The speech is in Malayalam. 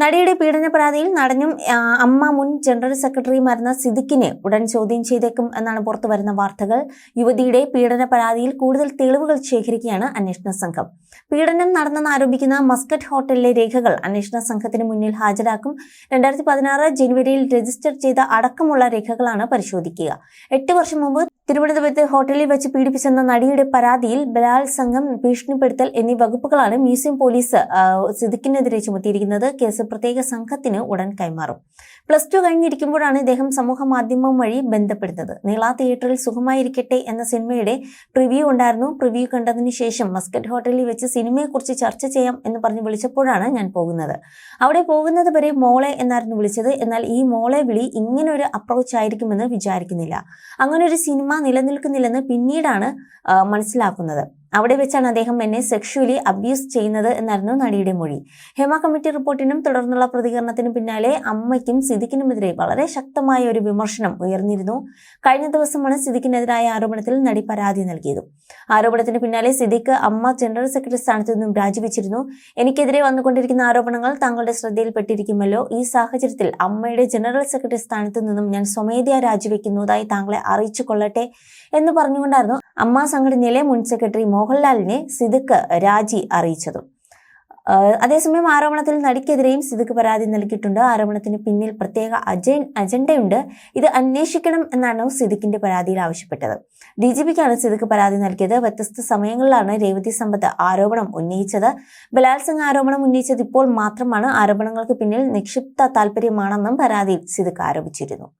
നടിയുടെ പീഡന പരാതിയിൽ നടനും അമ്മ മുൻ ജനറൽ സെക്രട്ടറിയുമായിരുന്ന സിദ്ദിഖിനെ ഉടൻ ചോദ്യം ചെയ്തേക്കും എന്നാണ് പുറത്തു വരുന്ന വാർത്തകൾ. യുവതിയുടെ പീഡന പരാതിയിൽ കൂടുതൽ തെളിവുകൾ ശേഖരിക്കുകയാണ് അന്വേഷണ സംഘം. പീഡനം നടന്നെന്ന് ആരോപിക്കുന്ന മസ്കറ്റ് ഹോട്ടലിലെ രേഖകൾ അന്വേഷണ സംഘത്തിന് മുന്നിൽ ഹാജരാക്കും. രണ്ടായിരത്തി പതിനാറ് ജനുവരിയിൽ രജിസ്റ്റർ ചെയ്ത അടക്കമുള്ള രേഖകളാണ് പരിശോധിക്കുക. എട്ട് വർഷം മുമ്പ് തിരുവനന്തപുരത്ത് ഹോട്ടലിൽ വെച്ച് പീഡിപ്പിച്ചെന്ന നടിയുടെ പരാതിയിൽ ബലാത്സംഗം ഭീഷണിപ്പെടുത്തൽ എന്നീ വകുപ്പുകളാണ് മ്യൂസിയം പോലീസ് സിദ്ദിഖിനെതിരെ ചുമത്തിയിരിക്കുന്നത്. കേസ് പ്രത്യേക സംഘത്തിന് ഉടൻ കൈമാറും. പ്ലസ് ടു കഴിഞ്ഞിരിക്കുമ്പോഴാണ് ഇദ്ദേഹം സമൂഹ മാധ്യമം വഴി ബന്ധപ്പെടുന്നത്. നീള തിയേറ്ററിൽ സുഖമായിരിക്കട്ടെ എന്ന സിനിമയുടെ പ്രിവ്യൂ ഉണ്ടായിരുന്നു. പ്രിവ്യൂ കണ്ടതിന് ശേഷം മസ്കറ്റ് ഹോട്ടലിൽ വെച്ച് സിനിമയെക്കുറിച്ച് ചർച്ച ചെയ്യാം എന്ന് പറഞ്ഞ് വിളിച്ചപ്പോഴാണ് ഞാൻ പോകുന്നത്. അവിടെ പോകുന്നത് വരെ മോളെ എന്നായിരുന്നു വിളിച്ചത്. എന്നാൽ ഈ മോളെ വിളി ഇങ്ങനെ ഒരു അപ്രോച്ച് ആയിരിക്കുമെന്ന് വിചാരിക്കുന്നില്ല. അങ്ങനെ ഒരു സിനിമ നിലനിൽക്കുന്നില്ലെന്ന് പിന്നീടാണ് മനസ്സിലാക്കുന്നത്. അവിടെ വെച്ചാണ് അദ്ദേഹം എന്നെ സെക്ഷുവലി അബ്യൂസ് ചെയ്യുന്നത് എന്നായിരുന്നു നടിയുടെ മൊഴി. ഹേമ കമ്മിറ്റി റിപ്പോർട്ടിനും തുടർന്നുള്ള പ്രതികരണത്തിനും പിന്നാലെ അമ്മയ്ക്കും സിദ്ദിഖിനുമെതിരെ വളരെ ശക്തമായ ഒരു വിമർശനം ഉയർന്നിരുന്നു. കഴിഞ്ഞ ദിവസമാണ് സിദ്ദിഖിനെതിരായ ആരോപണത്തിൽ നടി പരാതി നൽകിയത്. ആരോപണത്തിന് പിന്നാലെ സിദ്ദിഖ് അമ്മ ജനറൽ സെക്രട്ടറി സ്ഥാനത്ത് നിന്നും രാജിവെച്ചിരുന്നു. എനിക്കെതിരെ വന്നുകൊണ്ടിരിക്കുന്ന ആരോപണങ്ങൾ താങ്കളുടെ ശ്രദ്ധയിൽപ്പെട്ടിരിക്കുമല്ലോ. ഈ സാഹചര്യത്തിൽ അമ്മയുടെ ജനറൽ സെക്രട്ടറി സ്ഥാനത്ത് നിന്നും ഞാൻ സ്വമേധയാ രാജിവെക്കുന്നതായി താങ്കളെ അറിയിച്ചു കൊള്ളട്ടെ എന്ന് പറഞ്ഞുകൊണ്ടായിരുന്നു അമ്മ സംഘടനയിലെ മുൻ സെക്രട്ടറി മോഹൻലാലിനെ സിദ്ദിഖ് രാജി അറിയിച്ചതും. അതേസമയം ആരോപണത്തിൽ നടിക്കെതിരെയും സിദ്ദിഖ് പരാതി നൽകിയിട്ടുണ്ട്. ആരോപണത്തിന് പിന്നിൽ പ്രത്യേക അജ അജണ്ടയുണ്ട്. ഇത് അന്വേഷിക്കണം എന്നാണ് സിദ്ദിഖിന്റെ പരാതിയിൽ ആവശ്യപ്പെട്ടത്. ഡി ജി പിക്കാണ് സിദ്ദിഖ് പരാതി നൽകിയത്. വ്യത്യസ്ത സമയങ്ങളിലാണ് രേവതി സമ്പത്ത് ആരോപണം ഉന്നയിച്ചത്. ബലാത്സംഗ ആരോപണം ഉന്നയിച്ചത് ഇപ്പോൾ മാത്രമാണ്. ആരോപണങ്ങൾക്ക് പിന്നിൽ നിക്ഷിപ്ത താല്പര്യമാണെന്നും പരാതിയിൽ സിദ്ദിഖ് ആരോപിച്ചിരുന്നു.